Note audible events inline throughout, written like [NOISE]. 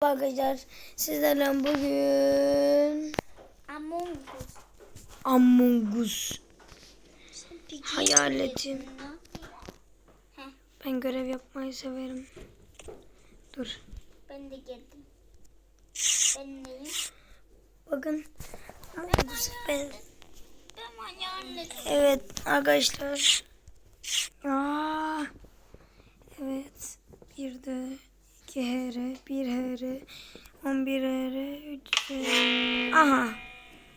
Arkadaşlar sizlerle bugün Among Us. Among Us Hayaletim. Ben görev yapmayı severim. Dur. ben de geldim. Ben neyim? Bakın. Among Us ben. Evet arkadaşlar. Aa, evet. Bir de 2 HR, 1 HR, 11 HR, 3 HR. Aha.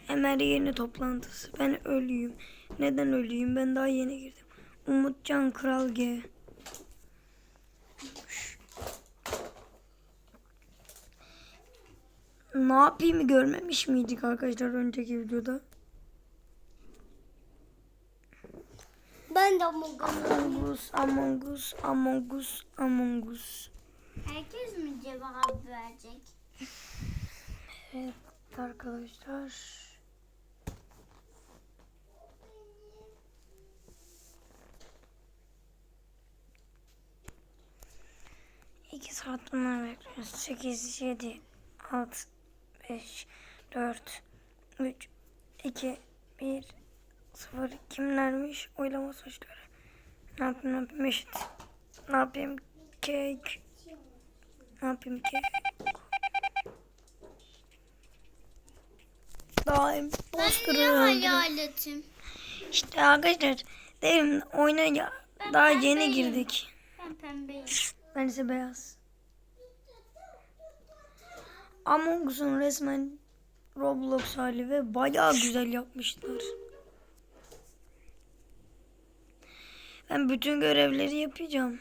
Ömer yeni toplantısı. Ben ölüyüm. Neden ölüyüm? Ben daha yeni girdim. Umutcan Kral G. Ne yapayım görmemiş miydik arkadaşlar önceki videoda? Ben de. Among Us, Among Us, Among Us, Among Us. Herkes mi cevap verecek? Evet arkadaşlar. İki saat bunlar bekliyoruz. Sekiz, yedi, altı, beş, dört, üç, iki, bir, sıfır. Kimlermiş? Oylama sonuçları. Ne yapayım, ne yapayım eşit. Ne yapayım? Kek. Ne yapayım imposter'ı niye öldürdüm. hayaletim? İşte arkadaşlar derim oyuna ya, Ben daha pembeyim. yeni girdik. Ben pembeyim. Ben ise beyaz. Among Us'un resmen Roblox hali ve bayağı güzel yapmışlar. Ben bütün görevleri yapacağım.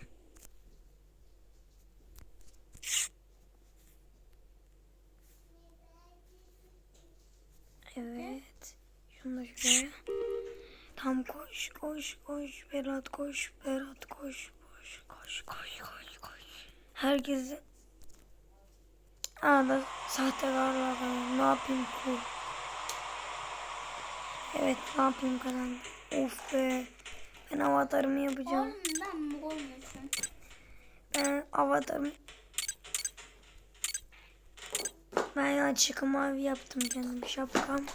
Evet. Şunu da şuraya. Tam koş koş koş Berat koş Berat koş koş koş koş koş koş. Herkesi Aa da sahtekar var. Ne yapayım ku? Evet ne yapayım kalan? Of be. Ben avatarımı yapacağım. Oğlum ben mi olmuşum? Ben avatarım. Ben açık mavi yaptım kendim şapkam.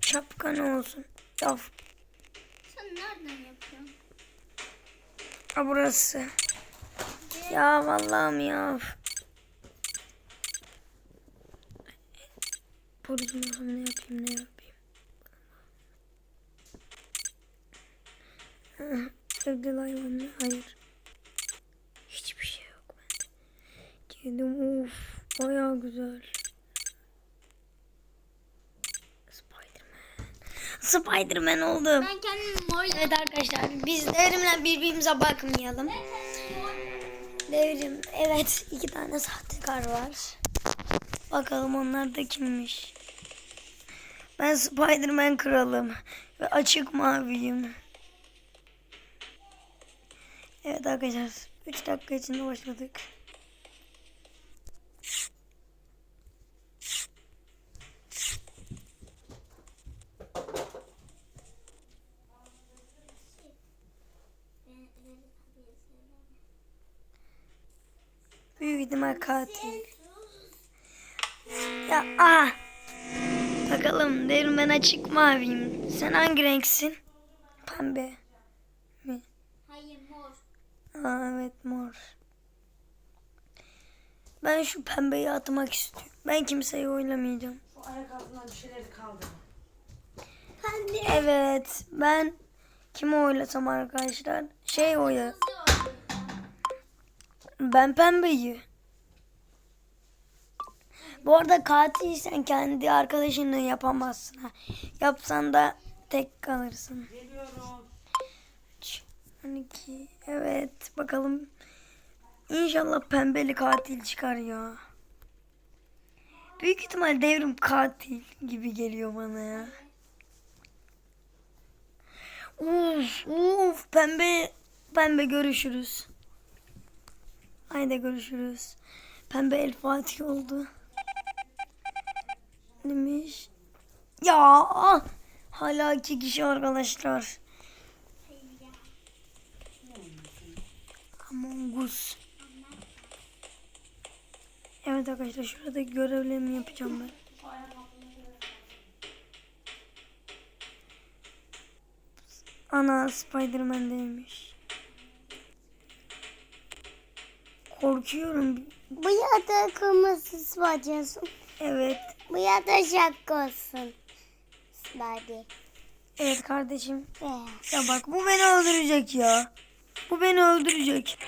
Şapka ne olsun? Ya Sen nereden yapıyorsun? Ha burası. Ya vallahi ya. Olsam ne yapayım ne yapayım. [LAUGHS] Evde hayvan ne? Hayır. Hiçbir şey yok bende. Girdim of bayağı güzel. Spiderman. Spiderman oldum. Ben kendimi mor Evet arkadaşlar biz devrimle birbirimize bakmayalım. Devrim evet iki tane sahtekar var. Bakalım onlar da kimmiş. Ben Spiderman kralım ve açık maviyim. Evet arkadaşlar 3 dakika içinde başladık. İhtimal katil. Ya ah. Bakalım derim ben açık maviyim. Sen hangi renksin? Pembe. Mi? Hayır mor. Aa, evet mor. Ben şu pembeyi atmak istiyorum. Ben kimseyi oylamayacağım. Bu ayak altından bir şeyleri kaldı. De Evet ben kimi oylasam arkadaşlar? Şey oyla. Ben pembeyi. Bu arada katilsen kendi arkadaşını yapamazsın. ha. Yapsan da tek kalırsın. Geliyorum. 12. Evet bakalım. İnşallah pembeli katil çıkar ya. Büyük ihtimal devrim katil gibi geliyor bana ya. Uf, uf pembe pembe görüşürüz. Haydi görüşürüz. Pembe el Fatih oldu. Demiş. Ya hala iki kişi arkadaşlar. Among Us. Evet arkadaşlar şuradaki görevlerimi yapacağım ben. Ana Spiderman'deymiş. Korkuyorum. Bu yada kırmızı bacasın. Evet. Bu yada şapka olsun. Hadi. Evet kardeşim. Beyaz. Ya bak bu beni öldürecek ya. Bu beni öldürecek.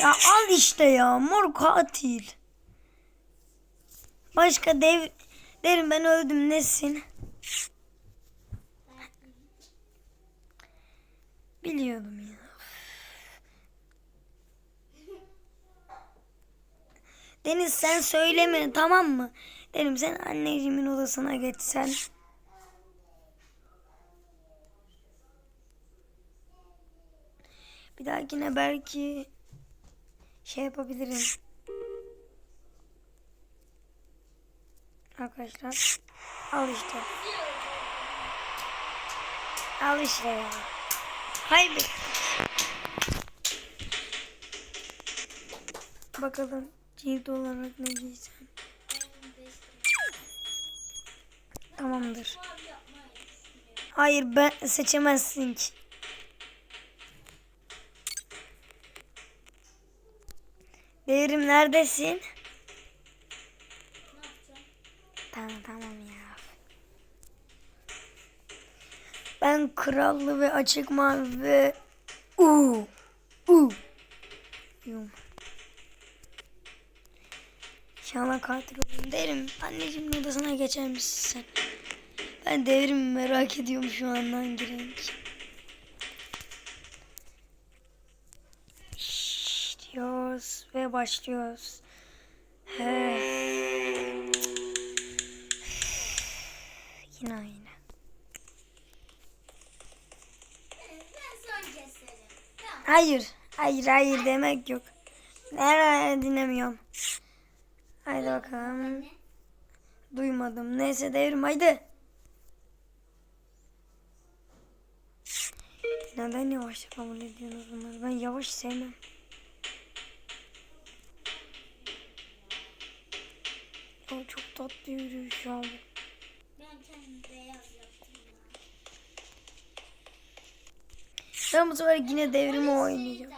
Ya al işte ya mor katil. Başka dev derim ben öldüm nesin? Biliyordum ya. Deniz sen söyleme tamam mı? Derim sen anneciğimin odasına geçsen. Bir dahakine belki şey yapabilirim. Arkadaşlar al işte. Al işte ya. Kaybettik. Bakalım cilt olarak ne giysem. Tamamdır. Hayır ben seçemezsin ki. Devrim neredesin? Tamam tamam ya. Ben krallı ve açık mavi ve u u yum. İnşallah katil derim. Anneciğimin odasına geçer misin sen? Ben devrimi merak ediyorum şu an hangi renk. Diyoruz ve başlıyoruz. He. [SIGHS] Yine aynı. Hayır, hayır, hayır demek yok. Nerede dinlemiyorum. Haydi bakalım. Duymadım. Neyse devrim haydi. Neden yavaş kabul ediyorsunuz bunları? Ben yavaş sevmem. Ya çok tatlı yürüyüş ya. bu. Ben kendim beyaz yaptım. Ben bu sefer yine devrimi Polis oynayacağım.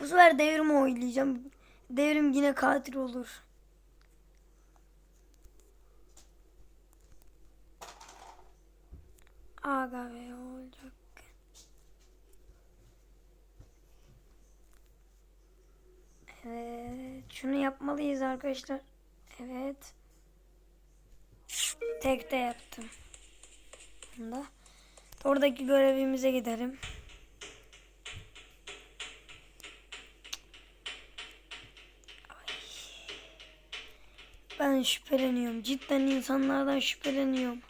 Bu sefer devrimi oynayacağım. Devrim yine katil olur. Aga be olacak. Evet. Şunu yapmalıyız arkadaşlar. Evet. Tek de yaptım. Bunda. Oradaki görevimize gidelim. Ben şüpheleniyorum. Cidden insanlardan şüpheleniyorum.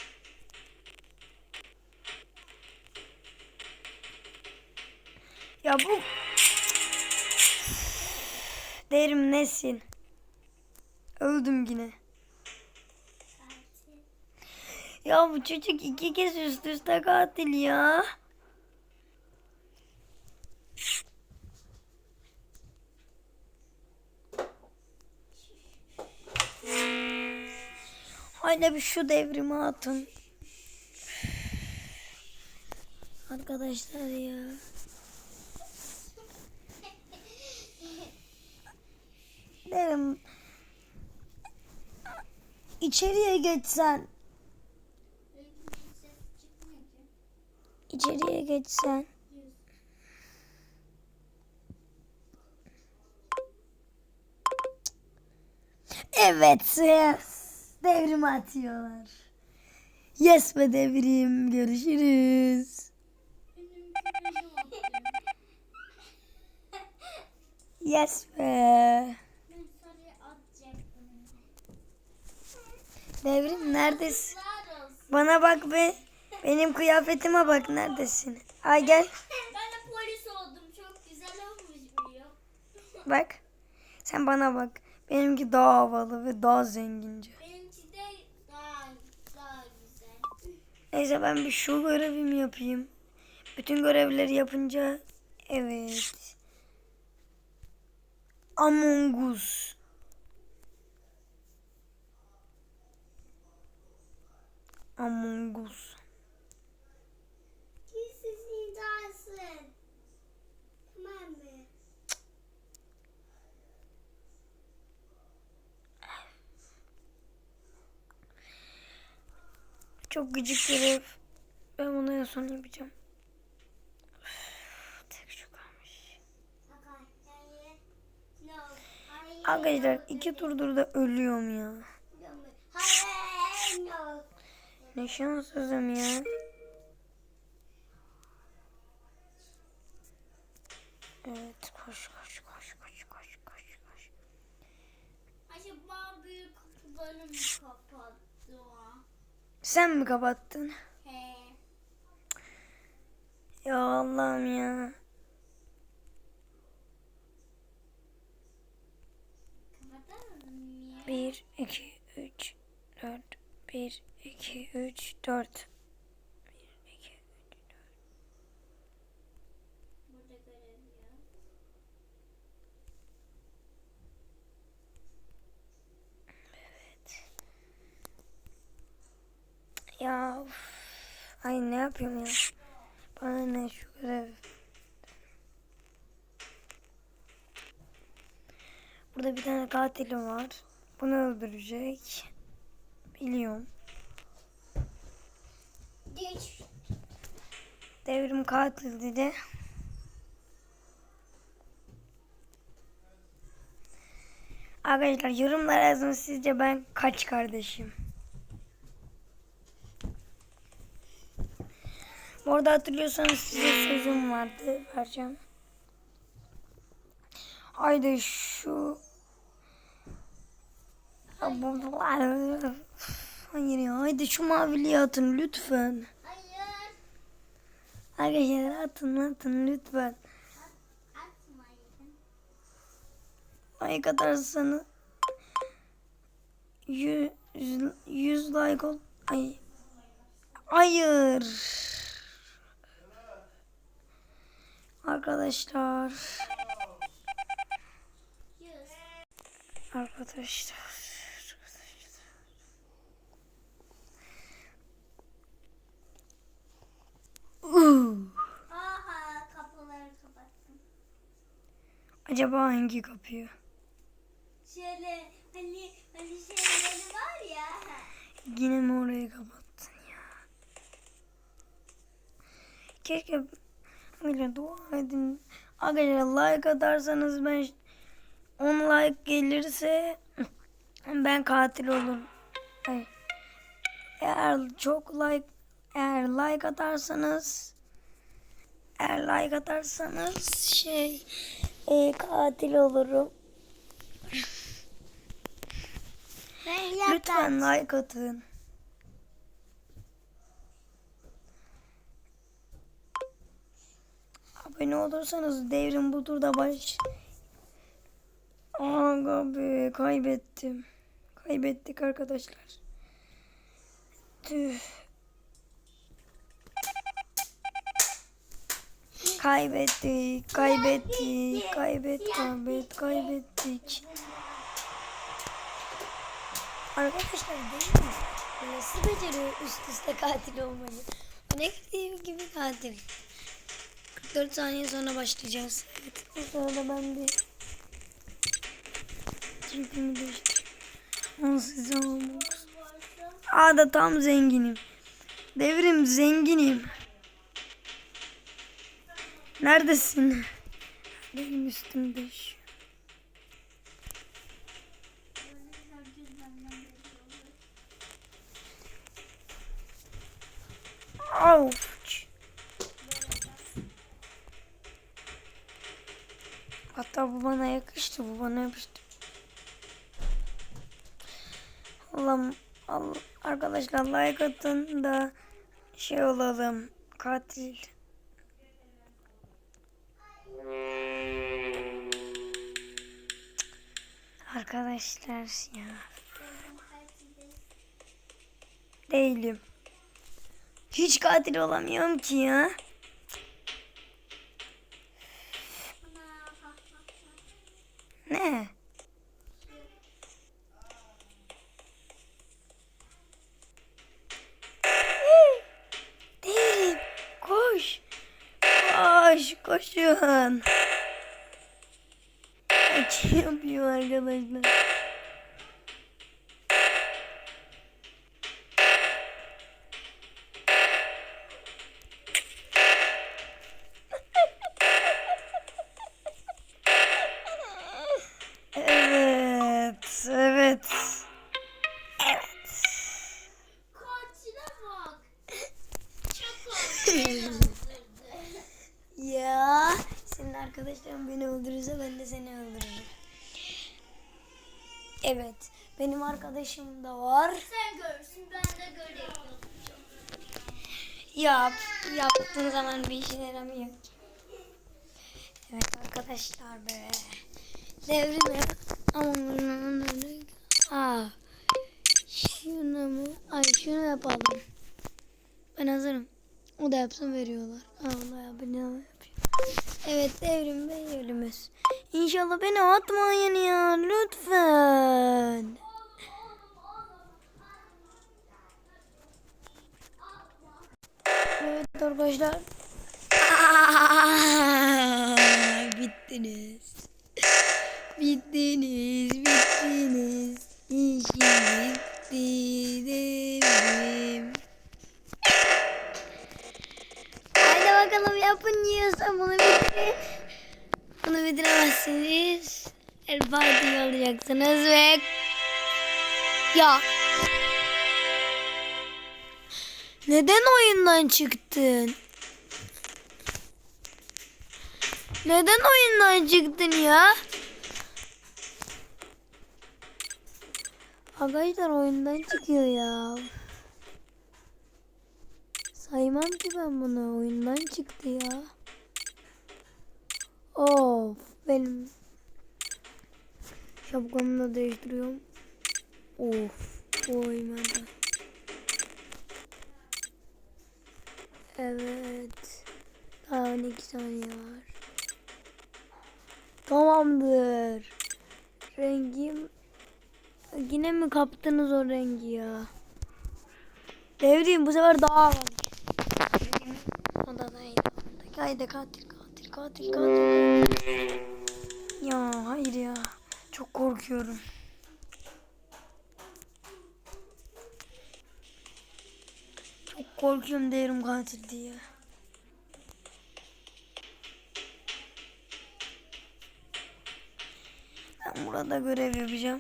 Ya bu derim nesin? Öldüm yine. Ya bu çocuk iki kez üst üste katil ya. Hala bir şu devrimi atın. Arkadaşlar ya. Derim. İçeriye geçsen. İçeriye geçsen. Evet. Yes. Devrim atıyorlar. Yes be devrim. Görüşürüz. Yes be. Devrim neredesin? Bana bak be. Benim kıyafetime bak neredesin? Ay gel. Ben de polis oldum. Çok güzel olmuş ya. Bak. Sen bana bak. Benimki daha havalı ve daha zengince. Benimki de daha, daha güzel. Neyse ben bir şu görevimi yapayım. Bütün görevleri yapınca evet. Among Us. Among Us. Gizsiz intiharsın. Tamam mı? Çok gıcık görev. Ben bunu en son yapacağım. Tek şu kalmış. Arkadaşlar iki turdur da ölüyorum ya. Hayır. No. Ne şanssızım ya. Evet koş koş koş koş koş koş koş. Acaba büyük kapıları mı kapattı o? Sen mi kapattın? He. Ya Allah'ım ya. 1, 2, 3, 4. 1, 2, 3, 4. 1, 2, 3, 4. Burada görev yok. Ya uf. Ay ne yapıyorum ya? Bana ne şu görev. Burada bir tane katilim var. Bunu öldürecek. Biliyorum. Geç. Devrim katil dedi. Arkadaşlar yorumlar yazın sizce ben kaç kardeşim? Orada hatırlıyorsanız size sözüm vardı. Vereceğim. Haydi şu bu- Hayır ya haydi şu maviliği atın lütfen. Hayır. Arkadaşlar atın atın lütfen. Atmayın. Like atarsanız 100, 100 like ol. Ay. Hayır. Arkadaşlar. Yüz. Arkadaşlar. Uuu. Aha kapıları kapattım. Acaba hangi kapıyı? Şöyle hani hani şeyleri var ya. Yine mi orayı kapattın ya? Keşke Arkadaşlar dua edin. Arkadaşlar like atarsanız ben 10 like gelirse ben katil olurum. Hayır. Eğer çok like eğer like atarsanız eğer like atarsanız şey e, katil olurum. Lütfen like atın. Abone olursanız devrim bu turda baş. Aga be kaybettim. Kaybettik arkadaşlar. Tüh. Kaybettik, kaybettik, kaybettik, kaybettik, kaybettik. Arkadaşlar değil mi? Nasıl beceriyor üst üste katil olmayı? Ne gibi katil? 44 saniye sonra başlayacağız. Evet. O sırada ben bir Çekimi değiştireyim. size olmak. Aa da tam zenginim. Devrim zenginim. Neredesin? Benim üstümde şu. Ouch. Hatta bu bana yakıştı. Bu bana yapıştı. Allah'ım Allah, arkadaşlar like atın da şey olalım. Katil. Arkadaşlar ya. Değilim. Hiç katil olamıyorum ki ya. Arkadaşım da var. Sen görürsün ben de göreyim. Yap, yaptığın zaman bir işe yaramıyor ki. Evet arkadaşlar be. Devrimi ama Aa, şunu mu? Ay şunu yapalım. Ben hazırım. O da yapsın veriyorlar. Aa, o da yapıyor. Evet devrim ve yölümüz. İnşallah beni atmayın ya lütfen. Evet arkadaşlar. [LAUGHS] Bittiniz. Bittiniz, bittiniz. İşim bitti devrim. Haydi bakalım yapın yiyorsa bunu bitirin. Bunu bitiremezsiniz. El Fatih olacaksınız ve... Ya neden oyundan çıktın? Neden oyundan çıktın ya? Arkadaşlar oyundan çıkıyor ya. Saymam ki ben bunu. Oyundan çıktı ya. Of benim şapkamı da değiştiriyorum. Of oymadı. Evet. Daha 12 saniye var. Tamamdır. Rengim yine mi kaptınız o rengi ya? Devrim bu sefer daha var. O da değil. Haydi katil katil katil katil. Ya hayır ya. Çok korkuyorum. Korkuyorum devrim katil diye. Ben burada görev yapacağım.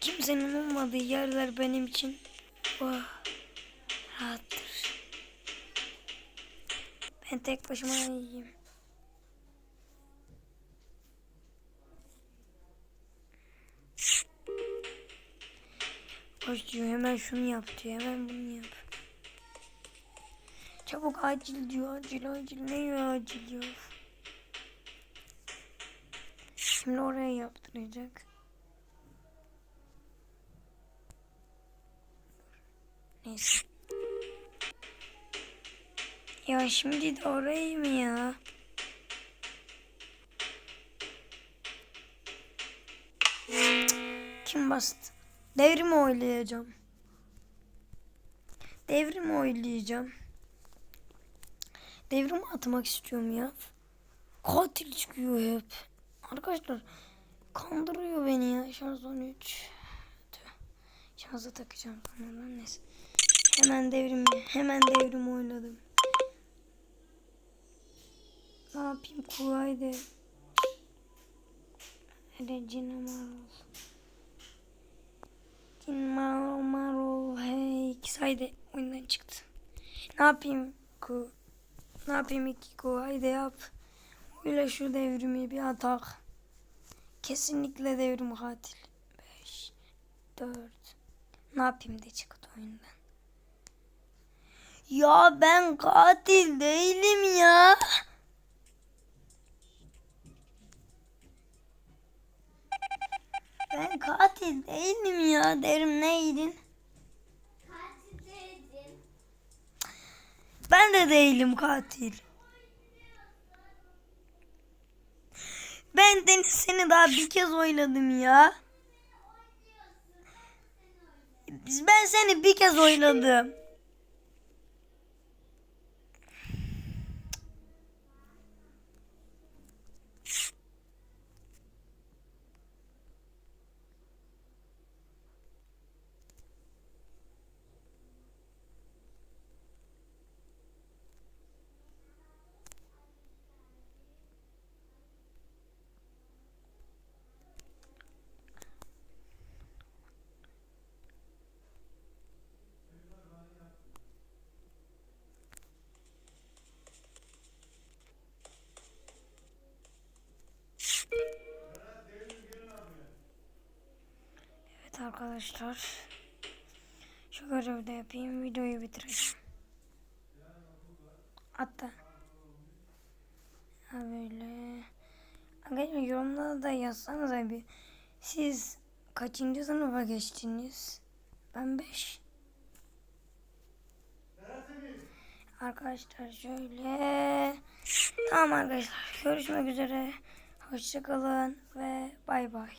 Kimsenin olmadığı yerler benim için oh, rahattır. Ben tek başıma iyiyim. Koş diyor hemen şunu yap diyor hemen bunu yap. Çabuk acil diyor acil acil ne ya acil diyor. Şimdi oraya yaptıracak. Neyse. Ya şimdi de orayı mı ya? Kim bastı? Devrimi oylayacağım. Devrimi oylayacağım. Devrimi atmak istiyorum ya. Katil çıkıyor hep. Arkadaşlar kandırıyor beni ya. Şarj 13. Şarja takacağım sonradan neyse. Hemen devrim hemen devrim oynadım. Ne yapayım kolaydı. Hadi Cin haydi oyundan çıktı. Ne yapayım ku? Ne yapayım iki ku haydi yap. Öyle şu devrimi bir atak. Kesinlikle devrim katil. 5 4 Ne yapayım de çıktı oyundan. Ya ben katil değilim ya. Ben katil değilim ya derim neydin? Katil değildin. Ben de değilim katil. Ben de seni daha bir kez oynadım ya. Ben seni bir kez oynadım. Evet arkadaşlar. Şu görevi de yapayım. Videoyu bitireceğim. Hatta. Ha böyle. Arkadaşlar yorumlarda da yazsanıza bir. Siz kaçıncı sınıfa geçtiniz? Ben 5. Arkadaşlar şöyle. Tamam arkadaşlar. Görüşmek üzere. Hoşçakalın ve bay bay.